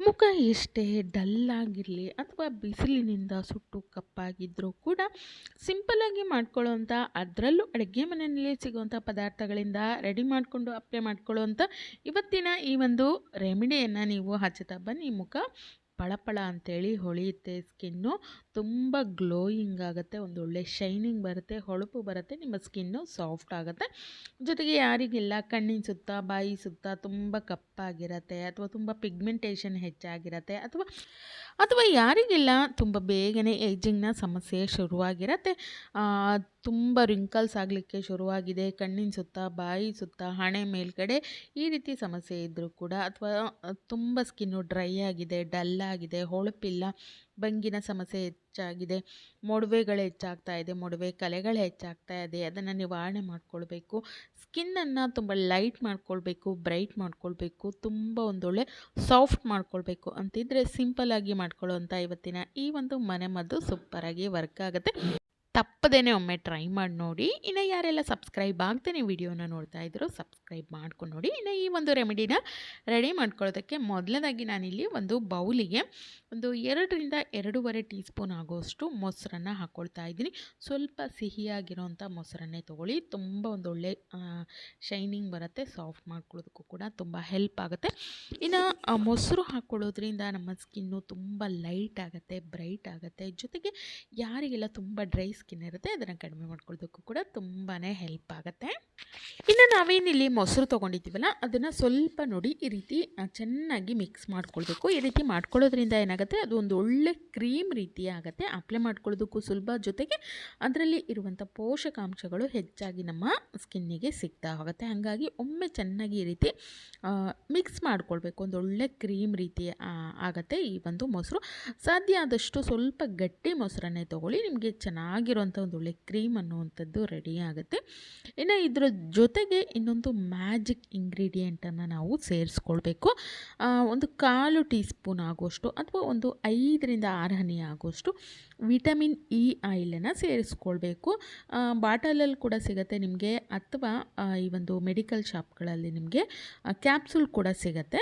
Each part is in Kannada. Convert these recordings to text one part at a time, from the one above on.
ಮುಖ ಎಷ್ಟೇ ಡಲ್ಲಾಗಿರಲಿ ಅಥವಾ ಬಿಸಿಲಿನಿಂದ ಸುಟ್ಟು ಕಪ್ಪಾಗಿದ್ದರೂ ಕೂಡ ಸಿಂಪಲ್ಲಾಗಿ ಮಾಡ್ಕೊಳ್ಳೋವಂಥ ಅದರಲ್ಲೂ ಅಡುಗೆ ಮನೆಯಲ್ಲಿ ಸಿಗುವಂಥ ಪದಾರ್ಥಗಳಿಂದ ರೆಡಿ ಮಾಡಿಕೊಂಡು ಅಪ್ಲೈ ಮಾಡ್ಕೊಳ್ಳೋವಂಥ ಇವತ್ತಿನ ಈ ಒಂದು ರೆಮಿಡಿಯನ್ನು ನೀವು ಹಚ್ಚುತ್ತಾ ಬನ್ನಿ ಮುಖ. ಪಳಪಳ ಅಂತೇಳಿ ಹೊಳೆಯುತ್ತೆ ಸ್ಕಿನ್ನು. ತುಂಬ ಗ್ಲೋಯಿಂಗ್ ಆಗುತ್ತೆ, ಒಂದು ಒಳ್ಳೆ ಶೈನಿಂಗ್ ಬರುತ್ತೆ, ಹೊಳಪು ಬರುತ್ತೆ, ನಿಮ್ಮ ಸ್ಕಿನ್ನು ಸಾಫ್ಟ್ ಆಗುತ್ತೆ. ಜೊತೆಗೆ ಯಾರಿಗಿಲ್ಲ, ಕಣ್ಣಿನ ಸುತ್ತ, ಬಾಯಿ ಸುತ್ತ ತುಂಬ ಕಪ್ಪಾಗಿರತ್ತೆ, ಅಥವಾ ತುಂಬ ಪಿಗ್ಮೆಂಟೇಷನ್ ಹೆಚ್ಚಾಗಿರತ್ತೆ, ಅಥವಾ ಅಥವಾ ಯಾರಿಗಿಲ್ಲ, ತುಂಬ ಬೇಗನೆ ಏಜಿಂಗ್ನ ಸಮಸ್ಯೆ ಶುರುವಾಗಿರತ್ತೆ. ತುಂಬ ರಿಂಕಲ್ಸ್ ಆಗಲಿಕ್ಕೆ ಶುರುವಾಗಿದೆ. ಕಣ್ಣಿನ ಸುತ್ತ, ಬಾಯಿ ಸುತ್ತ, ಹಣೆ ಮೇಲ್ಗಡೆ ಈ ರೀತಿ ಸಮಸ್ಯೆ ಇದ್ದರೂ ಕೂಡ ಅಥವಾ ತುಂಬ ಸ್ಕಿನ್ನು ಡ್ರೈ ಆಗಿದೆ ಡಲ್ ಆಗಿದೆ, ಹೊಳಪಿಲ್ಲ, ಬಂಗಿನ ಸಮಸ್ಯೆ ಹೆಚ್ಚಾಗಿದೆ, ಮೊಡವೆಗಳು ಹೆಚ್ಚಾಗ್ತಾ ಇದೆ, ಮೊಡವೆ ಕಲೆಗಳು ಹೆಚ್ಚಾಗ್ತಾ ಇದೆ. ಅದನ್ನು ನಿವಾರಣೆ ಮಾಡಿಕೊಳ್ಬೇಕು. ಸ್ಕಿನ್ನನ್ನು ತುಂಬ ಲೈಟ್ ಮಾಡ್ಕೊಳ್ಬೇಕು ಬ್ರೈಟ್ ಮಾಡ್ಕೊಳ್ಬೇಕು, ತುಂಬ ಒಂದೊಳ್ಳೆ ಸಾಫ್ಟ್ ಮಾಡ್ಕೊಳ್ಬೇಕು ಅಂತಿದ್ರೆ ಸಿಂಪಲ್ಲಾಗಿ ಮಾಡ್ಕೊಳ್ಳೋವಂಥ ಇವತ್ತಿನ ಈ ಒಂದು ಮನೆಮದ್ದು ಸೂಪರಾಗಿ ವರ್ಕ್ ಆಗುತ್ತೆ. ತಪ್ಪದೇನೆ ಒಮ್ಮೆ ಟ್ರೈ ಮಾಡಿ ನೋಡಿ. ಇನ್ನು ಯಾರೆಲ್ಲ ಸಬ್ಸ್ಕ್ರೈಬ್ ಆಗ್ತಾನೆ ವಿಡಿಯೋನ ನೋಡ್ತಾ ಇದ್ರು ಸಬ್ಸ್ಕ್ರೈಬ್ ಮಾಡ್ಕೊಂಡು ನೋಡಿ. ಇನ್ನು ಈ ಒಂದು ರೆಮಿಡಿನ ರೆಡಿ ಮಾಡ್ಕೊಳ್ಳೋದಕ್ಕೆ ಮೊದಲನೇದಾಗಿ ನಾನಿಲ್ಲಿ ಒಂದು ಬೌಲಿಗೆ ಒಂದು ಎರಡರಿಂದ ಎರಡೂವರೆ ಟೀ ಸ್ಪೂನ್ ಆಗೋಷ್ಟು ಮೊಸರನ್ನು ಹಾಕ್ಕೊಳ್ತಾ ಇದ್ದೀನಿ. ಸ್ವಲ್ಪ ಸಿಹಿಯಾಗಿರೋಂಥ ಮೊಸರನ್ನೇ ತೊಗೊಳ್ಳಿ. ತುಂಬ ಒಳ್ಳೆ ಶೈನಿಂಗ್ ಬರುತ್ತೆ. ಸಾಫ್ಟ್ ಮಾಡ್ಕೊಳ್ಳೋದಕ್ಕೂ ಕೂಡ ತುಂಬ ಹೆಲ್ಪ್ ಆಗುತ್ತೆ. ಇನ್ನು ಮೊಸರು ಹಾಕ್ಕೊಳ್ಳೋದ್ರಿಂದ ನಮ್ಮ ಸ್ಕಿನ್ನು ತುಂಬ ಲೈಟ್ ಆಗುತ್ತೆ ಬ್ರೈಟ್ ಆಗುತ್ತೆ. ಜೊತೆಗೆ ಯಾರಿಗೆಲ್ಲ ತುಂಬ ಡ್ರೈ ಸ್ಕಿನ್ ಇರುತ್ತೆ, ಅದನ್ನು ಕಡಿಮೆ ಮಾಡ್ಕೊಳ್ಳೋದಕ್ಕೂ ಕೂಡ ತುಂಬಾ ಹೆಲ್ಪ್ ಆಗುತ್ತೆ. ಇನ್ನು ನಾವೇನಿಲ್ಲಿ ಮೊಸರು ತೊಗೊಂಡಿದ್ದೀವಲ್ಲ, ಅದನ್ನು ಸ್ವಲ್ಪ ನೋಡಿ ಈ ರೀತಿ ಚೆನ್ನಾಗಿ ಮಿಕ್ಸ್ ಮಾಡ್ಕೊಳ್ಬೇಕು. ಈ ರೀತಿ ಮಾಡ್ಕೊಳ್ಳೋದ್ರಿಂದ ಏನಾಗುತ್ತೆ, ಅದು ಒಂದು ಒಳ್ಳೆ ಕ್ರೀಮ್ ರೀತಿ ಆಗುತ್ತೆ. ಅಪ್ಲೈ ಮಾಡ್ಕೊಳ್ಳೋದಕ್ಕೂ ಸುಲಭ, ಜೊತೆಗೆ ಅದರಲ್ಲಿ ಇರುವಂಥ ಪೋಷಕಾಂಶಗಳು ಹೆಚ್ಚಾಗಿ ನಮ್ಮ ಸ್ಕಿನ್ನಿಗೆ ಸಿಗ್ತಾ ಹೋಗುತ್ತೆ ಹಾಗಾಗಿ ಒಮ್ಮೆ ಚೆನ್ನಾಗಿ ಈ ರೀತಿ ಮಿಕ್ಸ್ ಮಾಡ್ಕೊಳ್ಬೇಕು. ಒಂದು ಒಳ್ಳೆ ಕ್ರೀಮ್ ರೀತಿ ಆಗುತ್ತೆ ಈ ಒಂದು ಮೊಸರು. ಸಾಧ್ಯ ಆದಷ್ಟು ಸ್ವಲ್ಪ ಗಟ್ಟಿ ಮೊಸರನ್ನೇ ತೊಗೊಳ್ಳಿ, ನಿಮಗೆ ಚೆನ್ನಾಗಿರುವಂಥ ಒಂದು ಒಳ್ಳೆ ಕ್ರೀಮ್ ಅನ್ನುವಂಥದ್ದು ರೆಡಿ ಆಗುತ್ತೆ. ಇನ್ನು ಇದರ ಜೊತೆಗೆ ಇನ್ನೊಂದು ಮ್ಯಾಜಿಕ್ ಇಂಗ್ರೀಡಿಯೆಂಟನ್ನು ನಾವು ಸೇರಿಸ್ಕೊಳ್ಬೇಕು. ಒಂದು ಕಾಲು ಟೀ ಸ್ಪೂನ್ ಆಗುವಷ್ಟು ಅಥವಾ ಒಂದು ಐದರಿಂದ ಆರು ಹನಿ ಆಗುವಷ್ಟು ವಿಟಮಿನ್ ಇ ಆಯಿಲನ್ನು ಸೇರಿಸ್ಕೊಳ್ಬೇಕು. ಬಾಟಲಲ್ಲಿ ಕೂಡ ಸಿಗುತ್ತೆ ನಿಮಗೆ, ಅಥವಾ ಈ ಒಂದು ಮೆಡಿಕಲ್ ಶಾಪ್ಗಳಲ್ಲಿ ನಿಮಗೆ ಕ್ಯಾಪ್ಸೂಲ್ ಕೂಡ ಸಿಗುತ್ತೆ.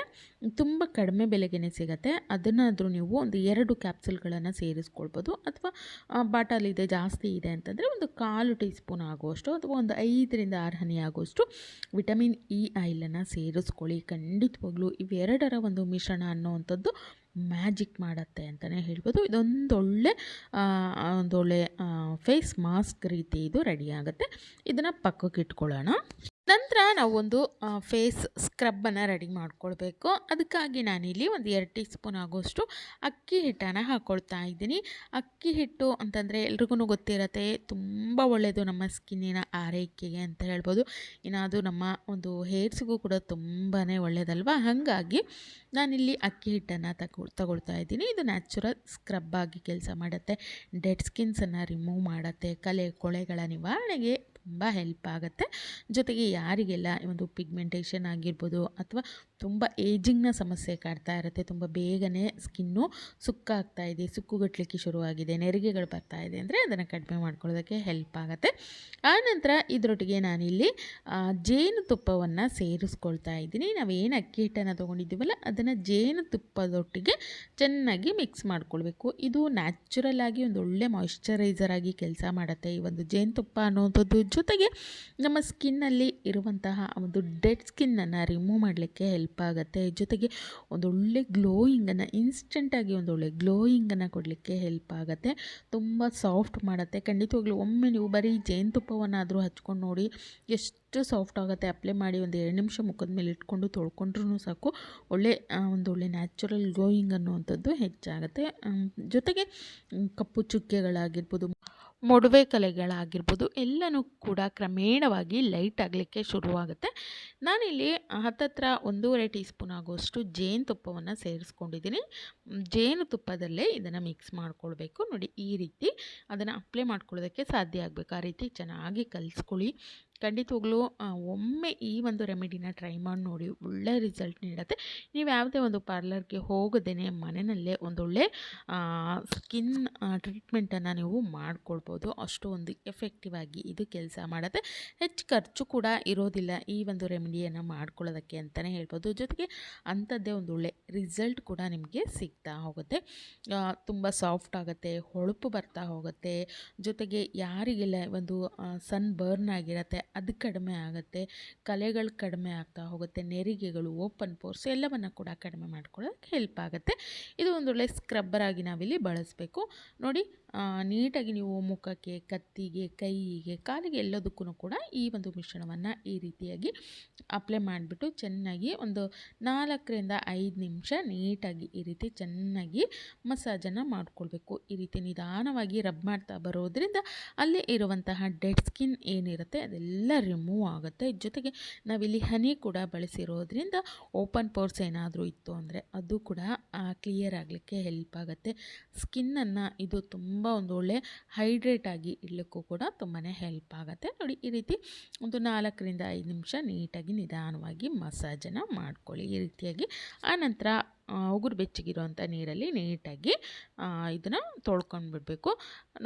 ತುಂಬ ಕಡಿಮೆ ಬೆಲೆಗೇ ಸಿಗುತ್ತೆ. ಅದನ್ನಾದರೂ ನೀವು ಒಂದು ಎರಡು ಕ್ಯಾಪ್ಸುಲ್ಗಳನ್ನು ಸೇರಿಸ್ಕೊಳ್ಬೋದು, ಅಥವಾ ಬಾಟಲ್ ಇದೆ, ಜಾಸ್ತಿ ಇದೆ ಅಂತಂದರೆ ಒಂದು ಕಾಲು ಟೀ ಸ್ಪೂನ್ ಆಗುವಷ್ಟು, ಅಥವಾ ಒಂದು ಐದರಿಂದ ಆರು ಹನಿ ಆಗುವಷ್ಟು ವಿಟಮಿನ್ ಇ ಆಯಿಲನ್ನು ಸೇರಿಸ್ಕೊಳ್ಳಿ. ಖಂಡಿತವಾಗ್ಲೂ ಇವೆರಡರ ಒಂದು ಮಿಶ್ರಣ ಅನ್ನುವಂಥದ್ದು ಮ್ಯಾಜಿಕ್ ಮಾಡುತ್ತೆ ಅಂತಲೇ ಹೇಳ್ಬೋದು. ಇದೊಂದೊಳ್ಳೆ ಒಂದೊಳ್ಳೆ ಫೇಸ್ ಮಾಸ್ಕ್ ರೀತಿ ಇದು ರೆಡಿ ಆಗುತ್ತೆ. ಇದನ್ನು ಪಕ್ಕಕ್ಕೆ ಇಟ್ಕೊಳ್ಳೋಣ. ನಂತರ ನಾವೊಂದು ಫೇಸ್ ಸ್ಕ್ರಬ್ಬನ್ನು ರೆಡಿ ಮಾಡ್ಕೊಳ್ಬೇಕು. ಅದಕ್ಕಾಗಿ ನಾನಿಲ್ಲಿ ಒಂದು ಎರಡು ಟೀ ಸ್ಪೂನ್ ಆಗೋಷ್ಟು ಅಕ್ಕಿ ಹಿಟ್ಟನ್ನು ಹಾಕ್ಕೊಳ್ತಾ ಇದ್ದೀನಿ. ಅಕ್ಕಿ ಹಿಟ್ಟು ಅಂತಂದರೆ ಎಲ್ರಿಗೂ ಗೊತ್ತಿರತ್ತೆ, ತುಂಬ ಒಳ್ಳೆಯದು ನಮ್ಮ ಸ್ಕಿನ್ನಿನ ಆರೈಕೆಗೆ ಅಂತ ಹೇಳ್ಬೋದು. ಇನ್ನು ಅದು ನಮ್ಮ ಒಂದು ಹೇರ್ಸ್ಗೂ ಕೂಡ ತುಂಬಾ ಒಳ್ಳೆಯದಲ್ವ ಹಾಗಾಗಿ ನಾನಿಲ್ಲಿ ಅಕ್ಕಿ ಹಿಟ್ಟನ್ನು ತಗೊ, ತಗೊಳ್ತಾ ಇದ್ದೀನಿ. ಇದು ನ್ಯಾಚುರಲ್ ಸ್ಕ್ರಬ್ ಆಗಿ ಕೆಲಸ ಮಾಡುತ್ತೆ. ಡೆಡ್ ಸ್ಕಿನ್ಸನ್ನು ರಿಮೂವ್ ಮಾಡುತ್ತೆ. ಕಲೆ, ಕೊಳೆಗಳ ನಿವಾರಣೆಗೆ ತುಂಬ ಹೆಲ್ಪ್ ಆಗುತ್ತೆ. ಜೊತೆಗೆ ಯಾರಿಗೆಲ್ಲ ಒಂದು ಪಿಗ್ಮೆಂಟೇಷನ್ ಆಗಿರ್ಬೋದು ಅಥವಾ ತುಂಬ ಏಜಿಂಗ್ನ ಸಮಸ್ಯೆ ಕಾಡ್ತಾ ಇರುತ್ತೆ, ತುಂಬ ಬೇಗನೆ ಸ್ಕಿನ್ನು ಸುಕ್ಕಾಗ್ತಾ ಇದೆ ಸುಕ್ಕುಗಟ್ಟಲಿಕ್ಕೆ ಶುರುವಾಗಿದೆ, ನೆರಿಗೆಗಳು ಬರ್ತಾ ಇದೆ ಅಂದರೆ ಅದನ್ನು ಕಡಿಮೆ ಮಾಡ್ಕೊಳ್ಳೋದಕ್ಕೆ ಹೆಲ್ಪ್ ಆಗುತ್ತೆ. ಆನಂತರ ಇದರೊಟ್ಟಿಗೆ ನಾನಿಲ್ಲಿ ಜೇನುತುಪ್ಪವನ್ನು ಸೇರಿಸ್ಕೊಳ್ತಾ ಇದ್ದೀನಿ. ನಾವೇನು ಅಕ್ಕಿ ಹಿಟ್ಟನ್ನು ತೊಗೊಂಡಿದ್ದೀವಲ್ಲ, ಅದನ್ನು ಜೇನುತುಪ್ಪದೊಟ್ಟಿಗೆ ಚೆನ್ನಾಗಿ ಮಿಕ್ಸ್ ಮಾಡ್ಕೊಳ್ಬೇಕು. ಇದು ನ್ಯಾಚುರಲ್ ಆಗಿ ಒಂದು ಒಳ್ಳೆ ಮಾಯಿಶ್ಚರೈಸರ್ ಆಗಿ ಕೆಲಸ ಮಾಡುತ್ತೆ ಈ ಒಂದು ಜೇನುತುಪ್ಪ ಅನ್ನೋಂಥದ್ದು ಜೊತೆಗೆ ನಮ್ಮ ಸ್ಕಿನ್ನಲ್ಲಿ ಇರುವಂತಹ ಒಂದು ಡೆಡ್ ಸ್ಕಿನ್ನನ್ನು ರಿಮೂವ್ ಮಾಡಲಿಕ್ಕೆ ಹೆಲ್ಪ್ ಆಗುತ್ತೆ. ಜೊತೆಗೆ ಒಂದೊಳ್ಳೆ ಗ್ಲೋಯಿಂಗನ್ನು ಇನ್ಸ್ಟೆಂಟಾಗಿ ಒಂದೊಳ್ಳೆ ಗ್ಲೋಯಿಂಗನ್ನು ಕೊಡಲಿಕ್ಕೆ ಹೆಲ್ಪ್ ಆಗುತ್ತೆ. ತುಂಬ ಸಾಫ್ಟ್ ಮಾಡುತ್ತೆ. ಖಂಡಿತವಾಗ್ಲೂ ಒಮ್ಮೆ ನೀವು ಬರೀ ಜೇನುತುಪ್ಪವನ್ನಾದರೂ ಹಚ್ಕೊಂಡು ನೋಡಿ ಎಷ್ಟು ಸಾಫ್ಟ್ ಆಗುತ್ತೆ. ಅಪ್ಲೈ ಮಾಡಿ ಒಂದು ಎರಡು ನಿಮಿಷ ಮುಖದ ಮೇಲೆ ಇಟ್ಕೊಂಡು ತೊಳ್ಕೊಂಡ್ರೂ ಸಾಕು. ಒಳ್ಳೆ ಒಂದು ಒಳ್ಳೆ ನ್ಯಾಚುರಲ್ ಗ್ಲೋಯಿಂಗ್ ಅನ್ನುವಂಥದ್ದು ಹೆಚ್ಚಾಗುತ್ತೆ. ಜೊತೆಗೆ ಕಪ್ಪು ಚುಕ್ಕೆಗಳಾಗಿರ್ಬೋದು ಮೊಡವೆ ಕಲೆಗಳಾಗಿರ್ಬೋದು, ಎಲ್ಲನೂ ಕೂಡ ಕ್ರಮೇಣವಾಗಿ ಲೈಟ್ ಆಗಲಿಕ್ಕೆ ಶುರುವಾಗುತ್ತೆ. ನಾನಿಲ್ಲಿ ಹತ್ತತ್ರ ಒಂದೂವರೆ ಟೀ ಸ್ಪೂನ್ ಆಗುವಷ್ಟು ಜೇನುತುಪ್ಪವನ್ನು ಸೇರಿಸ್ಕೊಂಡಿದ್ದೀನಿ. ಜೇನುತುಪ್ಪದಲ್ಲೇ ಇದನ್ನು ಮಿಕ್ಸ್ ಮಾಡ್ಕೊಳ್ಬೇಕು. ನೋಡಿ ಈ ರೀತಿ ಅದನ್ನು ಅಪ್ಲೈ ಮಾಡ್ಕೊಳ್ಳೋದಕ್ಕೆ ಸಾಧ್ಯ ಆಗಬೇಕು. ಆ ರೀತಿ ಚೆನ್ನಾಗಿ ಕಲಿಸ್ಕೊಳ್ಳಿ. ಖಂಡಿತವಾಗ್ಲೂ ಒಮ್ಮೆ ಈ ಒಂದು ರೆಮಿಡಿನ ಟ್ರೈ ಮಾಡಿ ನೋಡಿ, ಒಳ್ಳೆ ರಿಸಲ್ಟ್ ನೀಡುತ್ತೆ. ನೀವು ಯಾವುದೇ ಒಂದು ಪಾರ್ಲರ್ಗೆ ಹೋಗದೇ ಮನೆಯಲ್ಲೇ ಒಂದೊಳ್ಳೆ ಸ್ಕಿನ್ ಟ್ರೀಟ್ಮೆಂಟನ್ನು ನೀವು ಮಾಡ್ಕೊಳ್ಬೋದು. ಅಷ್ಟು ಒಂದು ಎಫೆಕ್ಟಿವ್ ಆಗಿ ಇದು ಕೆಲಸ ಮಾಡುತ್ತೆ. ಹೆಚ್ಚು ಖರ್ಚು ಕೂಡ ಇರೋದಿಲ್ಲ ಈ ಒಂದು ರೆಮಿಡಿಯನ್ನು ಮಾಡ್ಕೊಳ್ಳೋದಕ್ಕೆ ಅಂತಲೇ ಹೇಳ್ಬೋದು. ಜೊತೆಗೆ ಅಂಥದ್ದೇ ಒಂದೊಳ್ಳೆ ರಿಸಲ್ಟ್ ಕೂಡ ನಿಮಗೆ ಸಿಗ್ತಾ ಹೋಗುತ್ತೆ. ತುಂಬ ಸಾಫ್ಟ್ ಆಗುತ್ತೆ, ಹೊಳಪು ಬರ್ತಾ ಹೋಗುತ್ತೆ. ಜೊತೆಗೆ ಯಾರಿಗೆಲ್ಲ ಒಂದು ಸನ್ ಬರ್ನ್ ಆಗಿರುತ್ತೆ ಅದು ಕಡಿಮೆ ಆಗುತ್ತೆ, ಕಲೆಗಳು ಕಡಿಮೆ ಆಗ್ತಾ ಹೋಗುತ್ತೆ, ನೆರಿಗೆಗಳು ಓಪನ್ ಪೋರ್ಸ್ ಎಲ್ಲವನ್ನು ಕೂಡ ಕಡಿಮೆ ಮಾಡ್ಕೊಳ್ಳೋಕ್ಕೆ ಹೆಲ್ಪ್ ಆಗುತ್ತೆ. ಇದು ಒಂದು ಒಳ್ಳೆ ಸ್ಕ್ರಬ್ಬರ್ ಆಗಿ ನಾವಿಲ್ಲಿ ಬಳಸಬೇಕು. ನೋಡಿ ನೀಟಾಗಿ ನೀವು ಮುಖಕ್ಕೆ, ಕತ್ತಿಗೆ, ಕೈಗೆ, ಕಾಲಿಗೆ ಎಲ್ಲದಕ್ಕೂ ಕೂಡ ಈ ಒಂದು ಮಿಶ್ರಣವನ್ನು ಈ ರೀತಿಯಾಗಿ ಅಪ್ಲೈ ಮಾಡಿಬಿಟ್ಟು ಚೆನ್ನಾಗಿ ಒಂದು ನಾಲ್ಕರಿಂದ ಐದು ನಿಮಿಷ ನೀಟಾಗಿ ಈ ರೀತಿ ಚೆನ್ನಾಗಿ ಮಸಾಜನ್ನು ಮಾಡಿಕೊಳ್ಬೇಕು. ಈ ರೀತಿ ನಿಧಾನವಾಗಿ ರಬ್ ಮಾಡ್ತಾ ಬರೋದ್ರಿಂದ ಅಲ್ಲಿ ಇರುವಂತಹ ಡೆಡ್ ಸ್ಕಿನ್ ಏನಿರುತ್ತೆ ಅದೆಲ್ಲ ರಿಮೂವ್ ಆಗುತ್ತೆ. ಜೊತೆಗೆ ನಾವಿಲ್ಲಿ ಹನಿ ಕೂಡ ಬಳಸಿರೋದ್ರಿಂದ ಓಪನ್ ಪೋರ್ಸ್ ಏನಾದರೂ ಇತ್ತು ಅಂದರೆ ಅದು ಕೂಡ ಕ್ಲಿಯರ್ ಆಗಲಿಕ್ಕೆ ಹೆಲ್ಪ್ ಆಗುತ್ತೆ. ಸ್ಕಿನ್ನನ್ನು ಇದು ತುಂಬ ಒಂದು ಒಳ್ಳೆ ಹೈಡ್ರೇಟ್ ಆಗಿ ಇಡಲಿಕ್ಕೂ ಕೂಡ ತುಂಬಾ ಹೆಲ್ಪ್ ಆಗುತ್ತೆ. ನೋಡಿ, ಈ ರೀತಿ ಒಂದು ನಾಲ್ಕರಿಂದ ಐದು ನಿಮಿಷ ನೀಟಾಗಿ ನಿಧಾನವಾಗಿ ಮಸಾಜನ್ನು ಮಾಡ್ಕೊಳ್ಳಿ. ಈ ರೀತಿಯಾಗಿ ಆನಂತರ ಉಗುರು ಬೆಚ್ಚಗಿರುವಂಥ ನೀರಲ್ಲಿ ನೀಟಾಗಿ ಇದನ್ನು ತೊಳ್ಕೊಂಡು ಬಿಡಬೇಕು.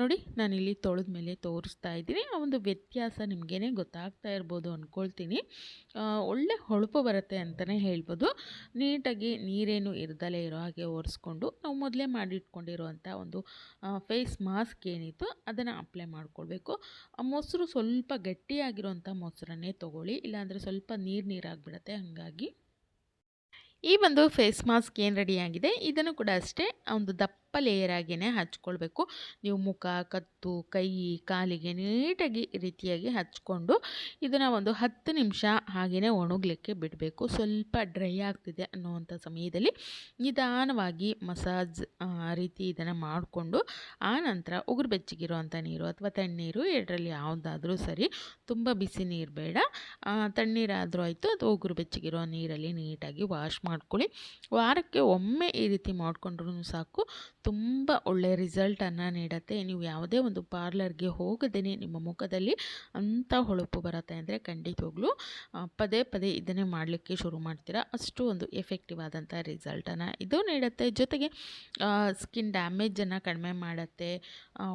ನೋಡಿ, ನಾನಿಲ್ಲಿ ತೊಳೆದ ಮೇಲೆ ತೋರಿಸ್ತಾ ಇದ್ದೀನಿ. ಆ ಒಂದು ವ್ಯತ್ಯಾಸ ನಿಮಗೇನೆ ಗೊತ್ತಾಗ್ತಾ ಇರ್ಬೋದು ಅಂದ್ಕೊಳ್ತೀನಿ ಒಳ್ಳೆ ಹೊಳಪು ಬರುತ್ತೆ ಅಂತಲೇ ಹೇಳ್ಬೋದು. ನೀಟಾಗಿ ನೀರೇನು ಇರ್ದಲೇ ಇರೋ ಹಾಗೆ ಒರೆಸ್ಕೊಂಡು, ನಾವು ಮೊದಲೇ ಮಾಡಿಟ್ಕೊಂಡಿರುವಂಥ ಒಂದು ಫೇಸ್ ಮಾಸ್ಕ್ ಏನಿತ್ತು ಅದನ್ನು ಅಪ್ಲೈ ಮಾಡ್ಕೊಳ್ಬೇಕು. ಮೊಸರು ಸ್ವಲ್ಪ ಗಟ್ಟಿಯಾಗಿರುವಂಥ ಮೊಸರನ್ನೇ ತೊಗೊಳ್ಳಿ. ಇಲ್ಲಾಂದರೆ ಸ್ವಲ್ಪ ನೀರು ನೀರಾಗಿಬಿಡತ್ತೆ, ಹಾಗಾಗಿ. ಈ ಒಂದು ಫೇಸ್ ಮಾಸ್ಕ್ ಏನು ರೆಡಿಯಾಗಿದೆ ಇದನ್ನು ಕೂಡ ಅಷ್ಟೇ ಒಂದು ದಪ್ಪ ಲೇಯರ್ ಆಗಿಯೇ ಹಚ್ಕೊಳ್ಬೇಕು. ನೀವು ಮುಖ, ಕತ್ತು, ಕೈ, ಕಾಲಿಗೆ ನೀಟಾಗಿ ರೀತಿಯಾಗಿ ಹಚ್ಕೊಂಡು ಇದನ್ನು ಒಂದು ಹತ್ತು ನಿಮಿಷ ಹಾಗೆಯೇ ಒಣಗಲಿಕ್ಕೆ ಬಿಡಬೇಕು. ಸ್ವಲ್ಪ ಡ್ರೈ ಆಗ್ತಿದೆ ಅನ್ನುವಂಥ ಸಮಯದಲ್ಲಿ ನಿಧಾನವಾಗಿ ಮಸಾಜ್ ರೀತಿ ಇದನ್ನು ಮಾಡಿಕೊಂಡು ಆ ನಂತರ ಉಗುರು ಬೆಚ್ಚಗಿರುವಂಥ ನೀರು ಅಥವಾ ತಣ್ಣೀರು ಎರಡರಲ್ಲಿ ಯಾವುದಾದ್ರೂ ಸರಿ, ತುಂಬ ಬಿಸಿ ನೀರು ಬೇಡ. ತಣ್ಣೀರಾದರೂ ಆಯಿತು, ಅದು ಉಗುರು ಬೆಚ್ಚಗಿರೋ ನೀರಲ್ಲಿ ನೀಟಾಗಿ ವಾಶ್ ಮಾಡ್ಕೊಳ್ಳಿ. ವಾರಕ್ಕೆ ಒಮ್ಮೆ ಈ ರೀತಿ ಮಾಡಿಕೊಂಡ್ರೂ ಸಾಕು. ತುಂಬ ಒಳ್ಳೆಯ ರಿಸಲ್ಟನ್ನು ನೀಡುತ್ತೆ. ನೀವು ಯಾವುದೇ ಒಂದು ಪಾರ್ಲರ್ಗೆ ಹೋಗದೇ ನಿಮ್ಮ ಮುಖದಲ್ಲಿ ಅಂಥ ಹೊಳಪು ಬರುತ್ತೆ ಅಂದರೆ ಖಂಡಿತವಾಗ್ಲೂ ಪದೇ ಪದೇ ಇದನ್ನೇ ಮಾಡಲಿಕ್ಕೆ ಶುರು ಮಾಡ್ತೀರಾ. ಅಷ್ಟು ಒಂದು ಎಫೆಕ್ಟಿವ್ ಆದಂಥ ರಿಸಲ್ಟನ್ನು ಇದು ನೀಡುತ್ತೆ. ಜೊತೆಗೆ ಸ್ಕಿನ್ ಡ್ಯಾಮೇಜನ್ನು ಕಡಿಮೆ ಮಾಡುತ್ತೆ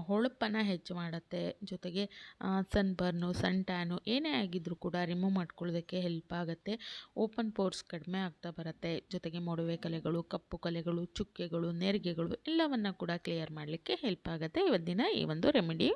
ಹೊಳಪನ್ನು ಹೆಚ್ಚು ಮಾಡುತ್ತೆ. ಜೊತೆಗೆ ಸನ್ ಬರ್ನು ಸನ್ ಟ್ಯಾನು ಏನೇ ಆಗಿದ್ರೂ ಕೂಡ ರಿಮೂವ್ ಮಾಡ್ಕೊಳ್ಳೋದಕ್ಕೆ ಹೆಲ್ಪ್ ಆಗುತ್ತೆ. ಓಪನ್ ಪೋರ್ಸ್ ಕಡಿಮೆ ಆಗ್ತಾ ಬರುತ್ತೆ. ಜೊತೆಗೆ ಮೊಡವೆ ಕಲೆಗಳು, ಕಪ್ಪು ಕಲೆಗಳು, ಚುಕ್ಕೆಗಳು, ನೆರಿಗೆಗಳು ಎಲ್ಲವನ್ನು ಕೂಡ ಕ್ಲಿಯರ್ ಮಾಡಲಿಕ್ಕೆ ಹೆಲ್ಪ್ ಆಗುತ್ತೆ. ಇವತ್ತಿನ ಈ ಒಂದು ರೆಮಿಡಿ